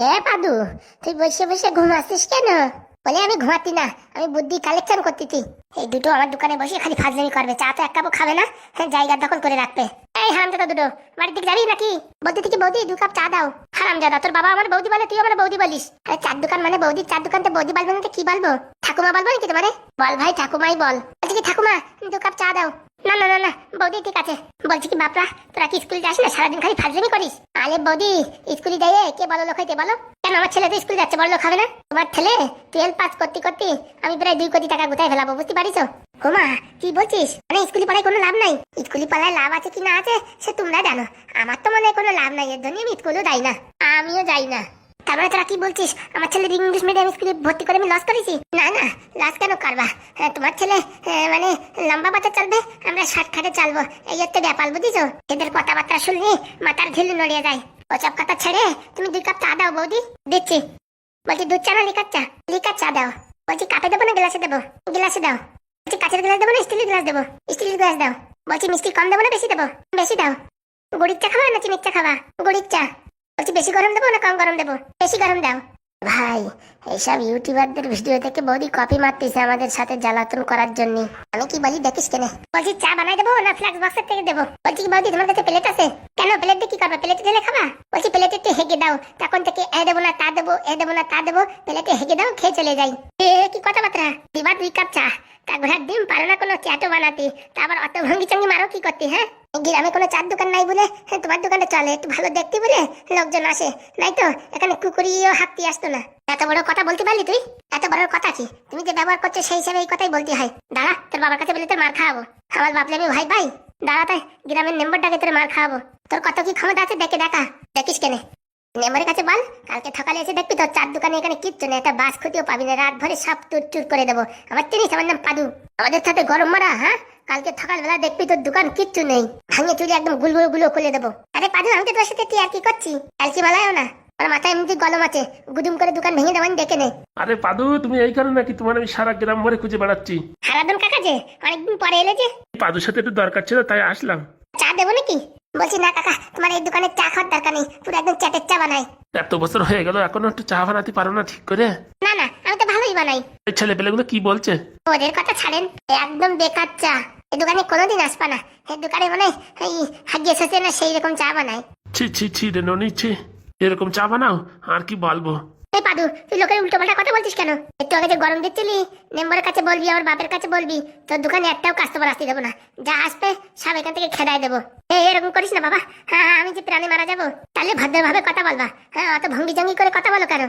এ পাদু তুই বসে বসে ঘুমাচ্ছিস কেন? বলে আমি ঘুমাতি না আমি বুদ্ধি কালেকশন করতেছি। এই দুটো আমার দোকানে বসে খালি ফাজলামি করবে চা তো এক কাপও খাবে না হ্যাঁ, জায়গা দখল করে রাখবে। এই হারামজাদা দুটো বাড়ির দিকে যাবি নাকি? বলতে থেকে বৌদি দু কাপ চা দাও। হারাম দাদা তোর বাবা আমার বৌদি বলে তুই আমার বৌদি বলিস। আরে চার দোকান মানে বৌদি চার দোকান তো বৌদি বলবে না কি বলব? ঠাকুমা বলব নাকি তোমারে? বল ভাই ঠাকুমাই বল। কি ঠাকুমা, দু কাপ চা দাও। না না না না, বৌদি ঠিক আছে। বলছি কি, বাপরা, তোরা কি স্কুল যাস না? সারাদিন খালি ফাজলামি করিস? আরে বৌদি, স্কুলে যাইয়ে কে বলো লোক হইতে বলো? কেন, আমার ছেলে তো স্কুল যাচ্ছে, বড় লোক হবে না? তোমার ছেলে টুয়েলভ পাস করতে করতে আমি প্রায় দুই কোটি টাকা গোটায় ফেলাবো, বুঝতে পারিস ওমা কি বলছিস? মানে স্কুলে পড়ায় কোনো লাভ নাই? স্কুলে পড়ায় লাভ আছে কি না আছে, সে তোমরা জানো। আমার তো মনে হয় কোনো লাভ নাই, এর জন্য আমি স্কুলেও যাই না। আমিও যাই না। তারপরে তোরা কি বলছিস? আমার ছেলে ইংলিশ মিডিয়াম স্কুলে ভর্তি করে আমি লস করেছি? না না লস কেন করবা? হ্যাঁ, তোমার ছেলে হ্যাঁ, মানে লম্বা পথে চলবে আমরা শর্টকাটে চালবো। এই হচ্ছে ব্যাপার বুঝিস এদের কথাবার্তা শুনলে মাথার ঢিল নড়িয়ে যায়। ওসব কথা ছেড়ে তুমি দুই কাপ চা দাও বৌদি। দিচ্ছি। বলছি দুধ চা না লিকার চা? লিকার চা দাও। বলছি কাপে দেবো না গ্লাসে দেবো? গ্লাসে দাও। বলছি কাঁচের গ্লাস দেবো না? স্টিলের গ্লাস দেবো? স্টিলের গ্লাস দাও। বলছি মিষ্টি কম দেবো না? বেশি দেবো? বেশি দাও। গুড়ির চা খাবা না চিনির চা খাবা? গুড়ির চা। বলছি, বেশি গরম দেবো না কম গরম দেবো? বেশি গরম দাও। ভাই, এইসব ইউটিউবারদের ভিডিও থেকে বৌদি কপি মারতেছে আমাদের সাথে জ্বালাতন করার জন্য। আমি কি বলি, দেখিস কেন? বলছি, চা বানাই দেবো না ফ্ল্যাক্স বক্সের থেকে দেবো? বলছি কি বৌদি, তোমার কাছে প্লেট আছে? কেন প্লেট দিয়ে কি করবে? প্লেটে ঢেলে খাবা? বলছি প্লেটে একটু হেগে দাও। তখন থেকে এ দেবো না তা দেবো এ দেবো না তা দেবো প্লেটে হেগে দাও খেয়ে চলে যাই। কি কথাবার্তা? দিবা দুই কাপ চা। তা ঘোড়ার ডিম পারো না কোনো চ্যাটো বানাতে? তা আবার অত ভঙ্গি চঙ্গি মারো কি করতে হ্যাঁ? গ্রামে কোনো চার দোকান নাই বলে? হ্যাঁ, তোমার দোকানটা চলে একটু ভালো দেখতে বলে লোকজন আসে। নাই তো এখানে কুকুরিও হাঁকতে আসতো না। এত বড় কথা বলতে পারলি তুই? এত বড় কথা কি? তুমি যে ব্যবহার করছ সেই হিসাবে এই কথাই বলতে হয়। দাঁড়া তোর বাবার কাছে বলে তোর মার খাওয়াবো। আমার বাপলে আমি ভাই ভাই দাঁড়া তাই, গ্রামের মেম্বারটাকে তোর মার খাওয়াবো। তোর কত কি ক্ষমতা আছে দেখে দেখা, দেখিস কেনে। মেম্বারের কাছে বল, কালকে সকালে এসে দেখবি তোর চার দোকানে এখানে কিচ্ছু নেই, একটা বাস খুঁটিও পাবি না রাত ভরে সব টুর টুর করে দেবো। আমার চিনিস, আমার নাম পাদু। আমাদের সাথে গরম মারা হ্যাঁ? কালকে সকালবেলা দেখবি তোর দোকান কিচ্ছু নেই। ভাঙে চুরি একদম গুলগুলো গুলো খুলে দেবো। আরে পাদু, আমি তো তোর সাথে কি আর কি করছি? কালকে বেলায়ও না। আমার মাথায় এমনি গলম আছে। গুদুম করে দোকান ভেঙে দেবেন দেখে নে। আরে পাদু তুমি এই কারণে নাকি তোমার আমি সারা গ্রাম ভরে খুঁজে বেড়াচ্ছি। হারাদন কাকা যে অনেকদিন পরে এলে যে। পাদুর সাথে একটু দরকার ছিল তাই আসলাম। চা দেবো নাকি? বলছি না কাকা তোমার এই দোকানে চা খাওয়ার দরকার নেই। পুরো একদম চ্যাটের চা বানাই। এত বছর হয়ে গেল এখনও একটু চা বানাতে পারো না ঠিক করে? না না আমি তো ভালোই বানাই। এই ছেলে পেলেগুলো কি বলছে? ওদের কথা ছাড়েন একদম বেকার চা। এই দোকানে কোনোদিন আসবা না। এই দোকানে মানে হাগিয়ে এসেছে না সেই রকম চা বানায়। ছি ছি ছি রে ননি ছি। এরকম চা বানাও আর কি বলব? এই পাদু তুই লোকের উল্টো পাল্টা কথা বলছিস কেন? একটু আগে যে গরম দিচ্ছিলি মেম্বারের কাছে বলবি আমার বাপের কাছে বলবি তোর দোকানে একটাও কাস্টমার আসতে দেবো না। যা আসবে সব এখান থেকে দেবো। এরকম করিস না বাবা। হ্যাঁ হ্যাঁ, আমি যে প্রাণী মারা যাব তাহলে কথা বলবা। হ্যাঁ অত ভঙ্গি জঙ্গি করে কথা বলো কেন?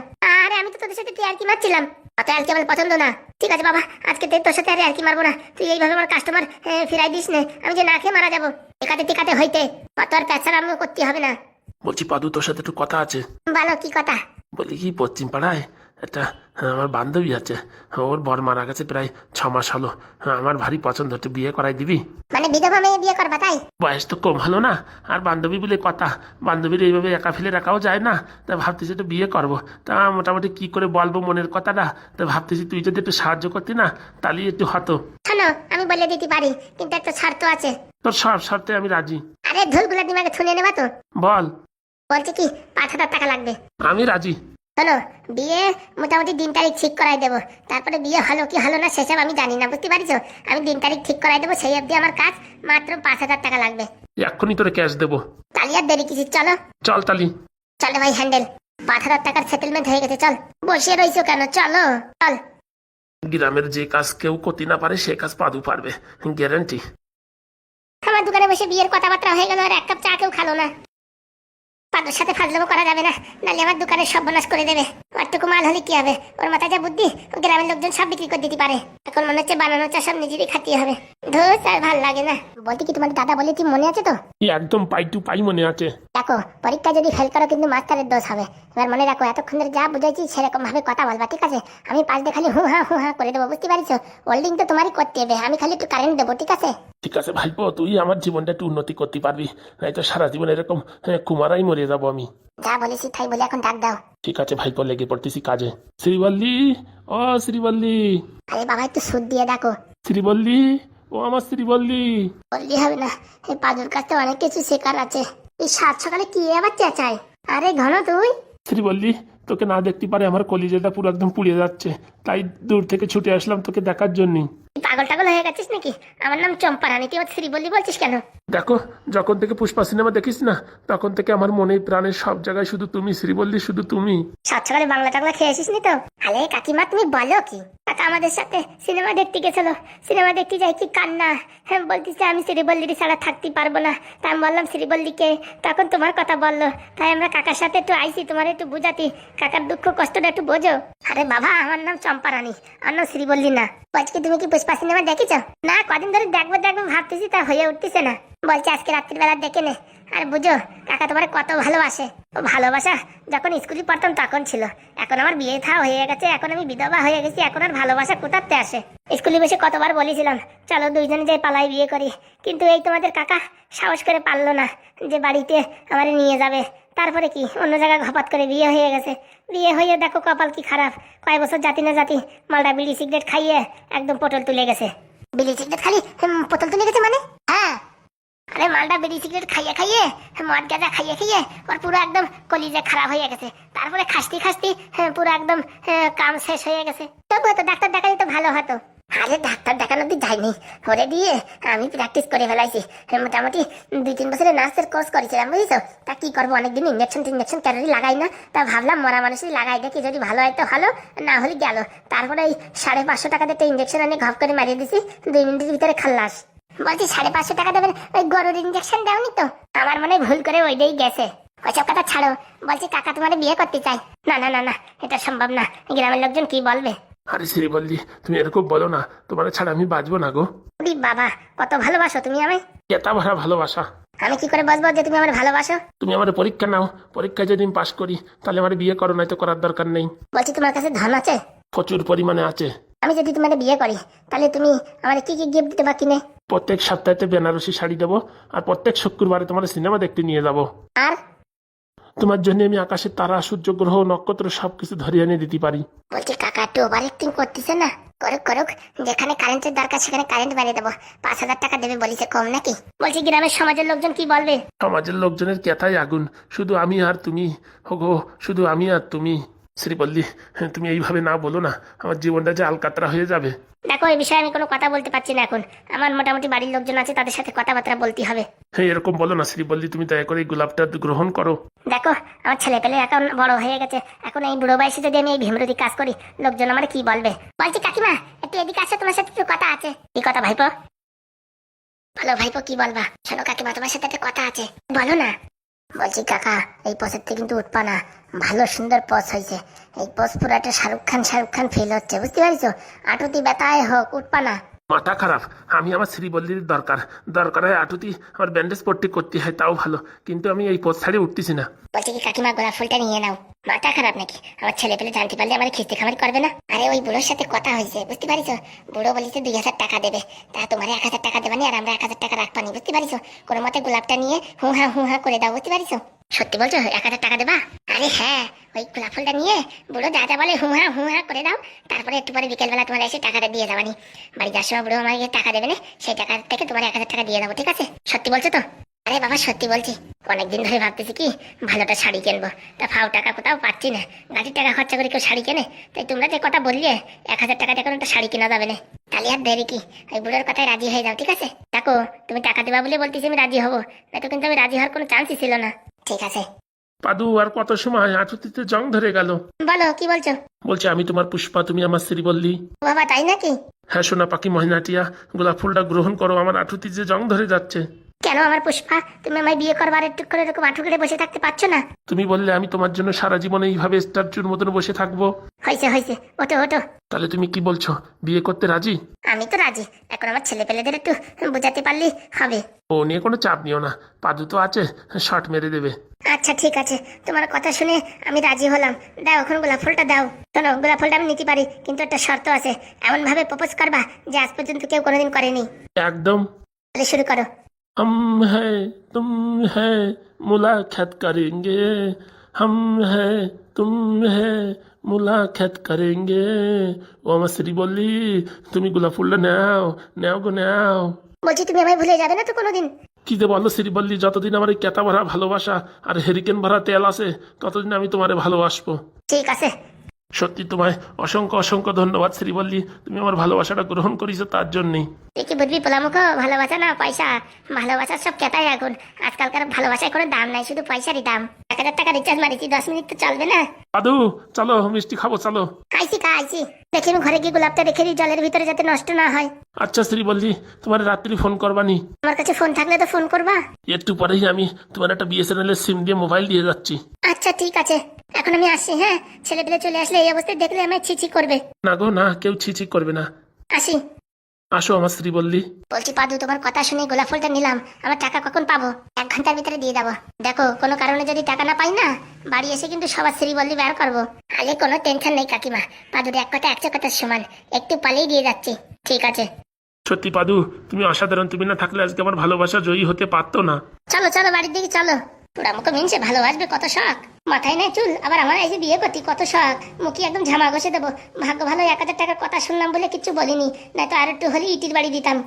আরে আমি তো তোদের সাথে তুই আর কি মারছিলাম? অত আর কি আমার পছন্দ না। ঠিক আছে বাবা আজকে তোর সাথে আর কি মারবো না। তুই এইভাবে আমার কাস্টমার ফিরাই দিস না। আমি যে না খেয়ে মারা যাব। টিকাতে টিকাতে হইতে অত আর প্যাচার করতে হবে না। বলছি পাদু তোর সাথে একটু কথা আছে। বলো কি কথা? বলি কি পশ্চিম পাড়ায় একটা হ্যাঁ, আমার বান্ধবী আছে। ওর বর মারা গেছে প্রায় ছ মাস হলো। হ্যাঁ, আমার ভারী পছন্দ একটু বিয়ে করাই দিবি? মানে বিধবা মেয়ে বিয়ে করবা তাই? বয়স তো কম হলো না। আর বান্ধবী বলে কথা বান্ধবীর এইভাবে একা ফেলে রাখাও যায় না। তা ভাবতেছি একটু বিয়ে করব। তা মোটামুটি কি করে বলব মনের কথাটা? তা ভাবতেছি তুই যদি একটু সাহায্য করতি না তাহলে একটু হতো। শোনো আমি বলে দিতে পারি কিন্তু একটা শর্ত আছে। তোর সব শর্তে আমি রাজি। আরে ধুলগুলা দিমাগে শুনে নেবা তো। বল। বলছে কি পাঁচ হাজার টাকা লাগবে। আমি রাজি। শোনো বিয়ে মোটামুটি দিন তারিখ ঠিক করাই দেবো। তারপরে বিয়ে হলো কি হলো না সেসব আমি জানি না বুঝতে পারিস আমি দিন তারিখ ঠিক করাই দেবো সেই অবধি আমার কাজ মাত্র পাঁচ হাজার টাকা লাগবে। এক্ষুনি তোরে ক্যাশ দেবো। তাহলে আর দেরি কিছু চলো। চল তালি। চলো ভাই হ্যান্ডেল। পাঁচ হাজার টাকার সেটেলমেন্ট হয়ে গেছে চল। বসে রইছো কেন? চলো চল। গ্রামের যে কাজ কেউ করতে না পারে সে কাজ পাদু পারবে। গ্যারান্টি আমার দোকানে বসে বিয়ের কথাবার্তা হয়ে গেল আর এক কাপ চা কেউ খালো না। পাদুর সাথে ফাজলামো করা যাবে না। নাহলে আমার দোকানে সর্বনাশ করে দেবে। ওরটুকু মাল হলে কি হবে? ওর মাথায় যা বুদ্ধি গ্রামের লোকজন সব বিক্রি করে দিতে পারে। এখন মনে হচ্ছে বানানো চা সব নিজেরই খাতিয়ে হবে। ধর আর ভালো লাগে না। বলতে কি তোমার দাদা বলে কি মনে আছে তো? একদম পাই টু পাই মনে আছে। দেখো পরীক্ষা যদি ফেল করো কিন্তু মাস্টারের দোষ হবে। এবার মনে রাখো এতক্ষণ ধরে যা বুঝাইছি সেরকম ভাবে কথা বলবা ঠিক আছে? আমি পাশ দিয়ে খালি হু হা হু হা করে দেবো বুঝতে পারিস হোল্ডিং তো তোমারই করতে হবে আমি খালি একটু কারেন্ট দেবো ঠিক আছে? ঠিক আছে ভাইপো তুই আমার জীবনটা একটু উন্নতি করতে পারবি। নাই তো সারা জীবন এরকম হ্যাঁ, কুমারাই মরে যাব আমি। যা বলেছি তাই বলে এখন ডাক দাও। ঠিক আছে ভাইপো লেগে পড়তেছি কাজে। শ্রীবল্লি ও শ্রীবল্লি। আরে বাবা একটু সুদ দিয়ে দেখো। শ্রীবল্লি ও আমার শ্রীবল্লি। বললি হবে না এই পাদুর কাছে অনেক কিছু শেখার আছে। এই সাত সকালে কি আবার চেঁচায়? আরে ঘন তুই। শ্রীবল্লি তোকে না দেখতে পারে আমার কলিজাটা পুরো একদম পুড়িয়ে যাচ্ছে। তাই দূর থেকে ছুটে আসলাম তোকে দেখার জন্যই। পাগল টাগল হয়ে গেছিস নাকি? আমার নাম চম্পা রানী তুই আমার শ্রী বললি বলছিস কেন? দেখো যখন থেকে পুষ্পা সিনেমা দেখিস না তখন থেকে আমার মনে প্রাণের সব জায়গায় শুধু তুমি শ্রীবল্লী শুধু তুমি। সাত সকালে বাংলা টাংলা খেয়ে আসিস নি তো? আরে কাকিমা তুমি বলো কি? কাকা আমাদের সাথে সিনেমা দেখতে গেছিল। সিনেমা দেখতে যাই কি কান্না? হ্যাঁ বলতেছে আমি শ্রীবল্লির ছাড়া থাকতে পারব না। তাই আমি বললাম শ্রীবল্লিকে তখন তোমার কথা বলল। তাই আমরা কাকার সাথে একটু আইসি তোমার একটু বুঝাতি। কাকার দুঃখ কষ্টটা একটু বোঝো। আরে বাবা আমার নাম চম্পা রানী আমার নাম শ্রীবল্লি না। বলছি কি তুমি কি পুষ্পা সিনেমা দেখেছ? না, কদিন ধরে দেখব দেখব ভাবতেছি, তা হয়ে উঠতেছে না। বলছে আজকে রাত্রিবেলা দেখে নে। আর বুঝো, কাকা তোমার কত ভালোবাসে। ও ভালোবাসা যখন স্কুলে পড়তাম তখন ছিল। এখন আমার বিয়ে থা হয়ে গেছে, এখন আমি বিধবা হয়ে গেছি, এখন আর ভালোবাসা কোথাতে আসে? স্কুলে বসে কতবার বলেছিলাম, চলো দুইজনে যাই পালাই বিয়ে করি। কিন্তু এই তোমাদের কাকা সাহস করে পারল না যে বাড়িতে আমার নিয়ে যাবে। তারপরে কি? অন্য জায়গায় ঘপাত করে বিয়ে হয়ে গেছে। বিয়ে হয়ে দেখো কপাল কি খারাপ। কয় বছর জাতি না জাতি মালটা বিড়ি সিগারেট খাইয়ে একদম পটল তুলে গেছে। বিড়ি সিগারেট খালি? পটল তুলে গেছে মানে? হ্যাঁ। আরে মালটা বিড়ি সিগারেট খাইয়ে খাইয়ে মদ গাঁজা খাইয়ে খাইয়ে ওর পুরো একদম কলিজা খারাপ হয়ে গেছে। তারপরে খাসতি খাসতি হ্যাঁ, পুরো একদম কাম শেষ হয়ে গেছে। তবু তো ডাক্তার দেখালে তো ভালো হতো। আরে ডাক্তার তো যায়নি ওরে দিয়ে আমি প্র্যাকটিস করে ফেলাইছি। মোটামুটি দুই তিন বছরের নার্সের কোর্স করেছিলাম, বুঝেছ? তা কি করব? অনেকদিন ইঞ্জেকশন টিঞ্জেকশন ক্যালোরি লাগাই না। তা ভাবলাম মরা মানুষই লাগাই দেখি যদি ভালো হয় তো ভালো, না হলে গেল। তারপরে এই সাড়ে পাঁচশো টাকা দিয়ে ইঞ্জেকশন আনি, ঘপ করে মারিয়ে দিছি, দুই মিনিটের ভিতরে খাল্লাস। বলছি, সাড়ে পাঁচশো টাকা দেবেন? ওই গরুর ইঞ্জেকশন দেওনি তো? আমার মনে ভুল করে ওইটাই গেছে। ওইসব কথা ছাড়ো। বলছি, কাকা তোমার বিয়ে করতে চাই। না না না না, এটা সম্ভব না। গ্রামের লোকজন কি বলবে? আরে শ্রীবল্লী তুমি এরকম বলো না। তোমার ছাড়া আমি বাঁচবো না গো। বাবা কত ভালোবাসো তুমি আমায়। এতা ভরা ভালোবাসা। আমি কি করে বসবো যে তুমি আমার ভালোবাসো? তুমি আমার পরীক্ষা নাও। পরীক্ষায় যদি আমি পাশ করি তাহলে আমার বিয়ে করো নাই তো করার দরকার নেই। বলছি তোমার কাছে ধন আছে? প্রচুর পরিমাণে আছে। আমি যদি তোমার বিয়ে করি তাহলে তুমি আমার কি কি গিফট দেবা কিনে? প্রত্যেক সপ্তাহে বেনারসি শাড়ি দেবো আর প্রত্যেক শুক্রবারে তোমার সিনেমা দেখতে নিয়ে যাব। আর? তোমার জন্য আমি আকাশের তারা সূর্য গ্রহ নক্ষত্র সবকিছু ধরিয়ে এনে দিতে পারি। বলছি কাকা একটু ওভার অ্যাক্টিং করতেছে না? করুক করুক। যেখানে কারেন্টের দরকার সেখানে কারেন্ট বানিয়ে দেবো। পাঁচ হাজার টাকা দেবে বলিছে কম নাকি? বলছি গ্রামের সমাজের লোকজন কি বলবে? সমাজের লোকজনের কেথায় আগুন? শুধু আমি আর তুমি। হোগো শুধু আমি আর তুমি। শ্রীপল্লী তুমি এইভাবে না বলো না আমার জীবনটা যে আলকাতরা হয়ে যাবে। দেখো এই বিষয়ে আমি কোনো কথা বলতে পারছি না এখন। আমার মোটামুটি বাড়ির লোকজন আছে তাদের সাথে কথাবার্তা বলতে হবে। হ্যাঁ এরকম বলো না শ্রীপল্লী তুমি দয়া করে এই গোলাপটা গ্রহণ করো। দেখো আমার ছেলে পেলে এখন বড় হয়ে গেছে। এখন এই বুড়ো বয়সে যদি আমি এই ভীমরতি কাজ করি লোকজন আমার কি বলবে? বলছি কাকিমা একটু এদিকে আসো তোমার সাথে একটু কথা আছে। কি কথা ভাইপো? ভালো ভাইপো কি বলবা? শোনো কাকিমা তোমার সাথে একটা কথা আছে। বলো না। বলছি, কাকা, এই পথের থেকে কিন্তু উঠবা না। ভালো, সুন্দর পথ হয়েছে এই পথ পুরাটা শাহরুখ খান শাহরুখ খান ফেল হচ্ছে, বুঝতে পারছ? আটুতি ব্যথায় হোক, উঠবা না। মাথা খারাপ। আমি আমার শ্রীবল্লীর দরকার। দরকার হয় আটুতি আমার ব্যান্ডেজ পট্টি করতে হয়, তাও ভালো। কিন্তু আমি এই পথ ছাড়িয়ে উঠতেছি না। বলছি কি কাকিমা, গোলাপ ফুলটা নিয়ে নাও। মাথা খারাপ নাকি? আমার ছেলে পেলে জানতে পারলে আমার খিস্তি খামারি করবে না? আরে ওই বুড়োর সাথে কথা হয়েছে, বুঝতে পারিছো? বুড়ো বলিছে দুই হাজার টাকা দেবে। তা তোমার এক হাজার টাকা দেবানি আর আমরা এক হাজার টাকা রাখবানি, বুঝতে পারিছো? কোনো মতে গোলাপটা নিয়ে হু হা হু হা করে দাও, বুঝতে পারিছো? সত্যি বলছো? এক হাজার টাকা দেবা? আরে হ্যাঁ ওই গোলাপ ফুলটা নিয়ে বুড়ো যা বলে হু হা হু হা করে দাও। তারপরে একটু পরে বিকেলবেলা তোমার এসে টাকাটা দিয়ে যাবানি বাড়ি যাওয়ার সময় বুড়ো আমাকে টাকা দেবে না, সেই টাকা থেকে তোমার এক হাজার টাকা দিয়ে দেবো, ঠিক আছে? সত্যি বলছো তো? আরে বাবা, সত্যি বলছি। অনেকদিন ধরে ভাবতেছি কি, ভালোটা শাড়ি কিনবো। তা ফাও টাকা কোথাও পাচ্ছি না। গাড়ির টাকা খরচা করে কেউ শাড়ি কেনে? তাই তোমরা যে কথা বললে, এক হাজার টাকা কোনো একটা শাড়ি কেনা যাবে না। তাহলে আর দেরি কি? ওই বুড়োর কথায় রাজি হয়ে যাও, ঠিক আছে? দেখো, তুমি টাকা দেবা বলে বলতেছি আমি রাজি হব। না তো কিন্তু আমি রাজি হওয়ার কোনো চান্সই ছিল না। ঠিক আছে। পাদু আর কত সময়? আটুতিতে জং ধরে গেল। বলো কি বলছো? বলছে আমি তোমার পুষ্পা তুমি আমার স্ত্রী বললি। বাবা তাই নাকি? হ্যাঁ সোনা পাখি মহিনাটিয়া গোলাপ ফুলটা গ্রহণ করো আমার আঠুতি যে জং ধরে যাচ্ছে। কেন আমার পুষ্পা? তুমি আমায় বিয়ে করবার একটু করে এরকম করে বসে থাকতে পারছ না? তুমি বললে আমি তোমার জন্য সারা জীবন এইভাবে স্ট্যাচুর মতন বসে থাকব। হয়েছে হয়েছে ওটো ওটো তাহলে তুমি কি বলছো বিয়ে করতে রাজি আমি তো রাজি এখন আমার ছেলে পেলেদের একটু বোঝাতে পারলেই হবে ও নিয়ে কোনো চাপ নিও না পাদু তো আছে শর্ট মেরে দেবে আচ্ছা ঠিক আছে তোমার কথা শুনে আমি রাজি হলাম দাও এখন গোলাপ ফুলটা দাও শোনো গোলাপ ফুলটা আমি নিতে পারি কিন্তু একটা শর্ত আছে এমন ভাবে প্রপোজ করবা যে আজ পর্যন্ত কেউ কোনোদিন করেনি একদম তাহলে শুরু করো हम है तुम है मुलाकात करेंगे हम है तुम है মুলাকাত করেঙ্গে ও আমার শ্রী বললি তুমি গোলাপ ফুলটা নাও নাও গো নাও বলছি তুমি আমায় ভুলে যাবে না তো কোনোদিন কি যে বলো শ্রীবল্লী যতদিন আমার এই কেতা ভরা ভালোবাসা আর হেরিকেন ভরা তেল আছে ততদিন আমি তোমারে ভালোবাসবো ঠিক আছে সত্যি তোমায় অসংখ্য অসংখ্য ধন্যবাদ শ্রীবল্লী তুমি আমার ভালোবাসাটা গ্রহণ করেছো তার জন্যই তুই কি বুঝবি পোলামুখ ভালোবাসা না পয়সা ভালোবাসার সব কেতাই এখন আজকালকার ভালোবাসায় কোনো দাম নাই শুধু পয়সারই দাম এক হাজার টাকা রিচার্জ মারিছি দশ মিনিট তো চলবে না। দাদু চলো মিষ্টি খাব চলো। খাইছি খাইছি। দেখি আমি ঘরে গিয়ে গোলাপটা রেখে দিই জলের ভিতরে যাতে নষ্ট না হয়। আচ্ছা শ্রীবল্লী তোমার রাত্রি ফোন করবানি। আমার কাছে ফোন থাকলে তো ফোন করবা। একটু পরেই আমি তোমার একটা বিএসএনএল এর সিম দিয়ে মোবাইল দিয়ে যাচ্ছি। আচ্ছা ঠিক আছে। এখন আমি আসি হ্যাঁ? ছেলে পেলে চলে আসলে এই অবস্থায় দেখলে আমায় ছিছি করবে। না গো না কেউ ছিছি করবে না। আসি। আসো আমার স্ত্রী বললি। বলছি পাদু তোমার কথা শুনে গোলাপ ফুলটা নিলাম। আমার টাকা কখন পাবো? এক ঘণ্টার ভিতরে দিয়ে দেবো দেখো কোনো কারণে যদি টাকা না পাই না বাড়ি এসে কিন্তু সবার শ্রী বললি বের করব। আগে কোনো টেনশন নেই কাকিমা। পাদুর এক কথা একশো কথার সমান। একটু পালিয়ে দিয়ে যাচ্ছি। ঠিক আছে। সত্যি পাদু তুমি অসাধারণ। তুমি না থাকলে আজকে আমার ভালোবাসা জয়ী হতে পারতো না। চলো চলো বাড়ির দিকে চলো। পুরা মুখে মিনছে ভালোবাসবে কত শখ। মাথায় নাই চুল আবার আমার এই যে বিয়ে করতি কত শখ। মুখে একদম ঝামা ঘষে দেবো। ভাগ্য ভালো এক হাজার টাকার কথা শুনলাম বলে কিচ্ছু বলিনি। নয়তো আর একটু হলে ইটির বাড়ি দিতাম।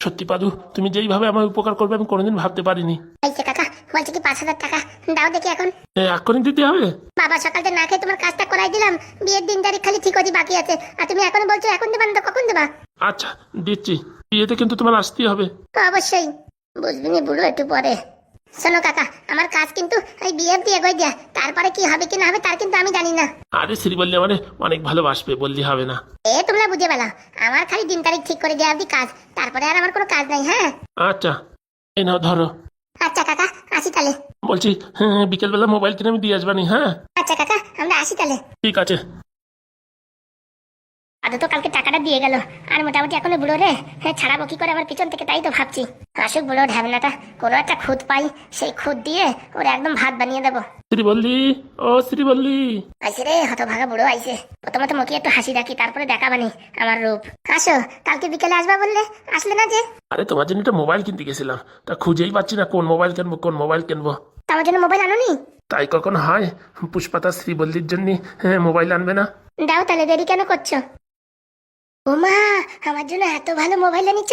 সত্যি পাদু তুমি যেইভাবে আমার উপকার করবে আমি কোনোদিন ভাবতে পারিনি। যে কাকা বলছে কি পাঁচ হাজার টাকা? দাও দেখি এখন। এ, এক্ষুনি দিতে হবে? বাবা সকালতে না খেয়ে তোমার কাজটা করাই দিলাম। বিয়ের দিন তারিখ খালি ঠিক হতে বাকি আছে। আর তুমি এখনও বলছো এখন দেবা না কখন দেবা? আচ্ছা দিচ্ছি। বিয়েতে কিন্তু তোমার আসতেই হবে। অবশ্যই। বুঝবি নি বুড়ো একটু পরে। শোনো কাকা আমার কাজ কিন্তু ওই বিয়ে দিয়ে গই দিয়া। তারপরে কি হবে কি না হবে তার কিন্তু আমি জানি না। আরে শ্রীবল্লী আমারে অনেক ভালোবাসবে বললি হবে না। এ তোমরা বুঝে বেলা আমার খালি দিন তারিখ ঠিক করে দেওয়া অব্দি কাজ। তারপরে আর আমার কোনো কাজ নাই হ্যাঁ? আচ্ছা এই নাও ধরো। আচ্ছা কাকা আসি তাহলে। বলছি হ্যাঁ বিকেলবেলা মোবাইল কিনে আমি দিয়ে আসবানি হ্যাঁ? আচ্ছা কাকা আমরা আসি তাহলে। ঠিক আছে। আদৌ তো কালকে টাকাটা দিয়ে গেল। আর মোটামুটি এখনও বুড়ো রে। হ্যাঁ ছাড়াবো কি করে আমার পিছন থেকে তাই তো ভাবছি। আসুক বুড়ো ঢ্যাবনাটা কোনো একটা খুদ পাই। সেই খুদ দিয়ে ওরা একদম ভাত বানিয়ে দেবো। শ্রীবল্লী ও শ্রীবল্লী। আইসে রে হতভাগা বুড়ো আইসে। প্রথমত মুখে একটু হাসি রাখি তারপরে দেখাবানি আমার রূপ। আসো কালকে বিকেলে আসবা বললে? আসলে না যে? আরে তোমার জন্য একটা মোবাইল কিনতে গেছিলাম। তা খুঁজেই পাচ্ছি না কোন মোবাইল কিনবো কোন মোবাইল কিনবো। তা আমার জন্য মোবাইল আনোনি? তাই কখনো হয় পুষ্পাতা শ্রীবল্লীর জন্য হ্যাঁ মোবাইল আনবে না। দাও তাহলে দেরি কেন করছ? ওমা আমার জন্য এত ভালো মোবাইল এনেছ।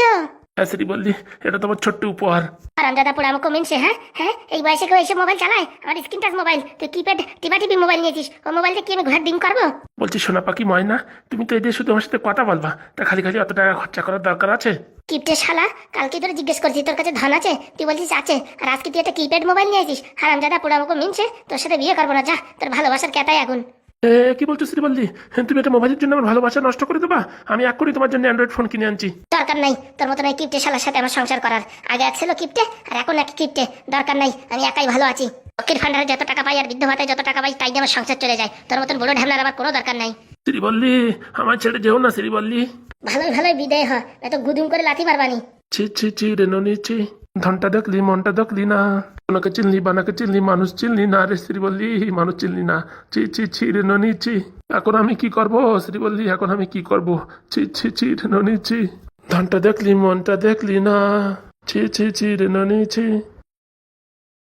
হ্যাঁ শ্রীবল্লী এটা তোমার ছোট্ট উপহার। আর দাদা পুরো আমাকে মিনছে হ্যাঁ? হ্যাঁ? এই বয়সে কেউ এসে মোবাইল চালায়? আমার স্ক্রিন টাচ মোবাইল তুই কিপ্যাড টিপা টিপি মোবাইল নিয়েছিস ও মোবাইলটা কি আমি ঘর ডিম করব? বলছি সোনা পাখি ময়না তুমি তো এদের শুধু আমার সাথে কথা বলবা। তা খালি খালি অত টাকা খরচা করার দরকার আছে? কিপটে শালা কালকে তোর জিজ্ঞেস করছি তোর কাছে ধন আছে? তুই বলছিস আছে। আর আজকে তুই একটা কিপ্যাড মোবাইল নিয়েছিস হারাম দাদা পুরো আমাকে মিনছে তোর সাথে বিয়ে করব না যা। তোর ভালোবাসার ক্যাটাই আগুন। কি বলছো শ্রীবল্লী তুমি একটা মোবাইলের জন্য আমার ভালোবাসা নষ্ট করে দেবা? আমি এক করি তোমার জন্য অ্যান্ড্রয়েড ফোন কিনে আনছি। দরকার নাই। তোর মতন এই কিপ্টে শালার সাথে আমার সংসার করার। আগে এক ছিল কিপ্টে আর এখন এক কিপ্টে। দরকার নাই আমি একাই ভালো আছি। লক্ষ্মীর ভান্ডারে যত টাকা পাই আর বৃদ্ধ ভাতায় যত টাকা পাই তাই দিয়ে আমার সংসার চলে যায়। তোর মতন বড় ঢ্যামনার আমার কোনো দরকার নাই। শ্রীবল্লী আমার ছেড়ে যেও না শ্রীবল্লী ভালোই ভালোই বিদায় হয় তো গুদুম করে লাথি মারবানি। ছি ছি ছি রেননি ছি। ধনটা দেখলি, মনটা দেখলি না। ওনাকে চিনলি, বানাকে চিনলি, মানুষ চিনলি না রে শ্রীবল্লী, মানুষ চিনলি না। ছি ছি ছি রে ছি। এখন আমি কি করব শ্রী বললি এখন আমি কি করব? ছি ছি ছি রে ছি। ধনটা দেখলি, মনটা দেখলি না। ছি ছি ছি রে ছি।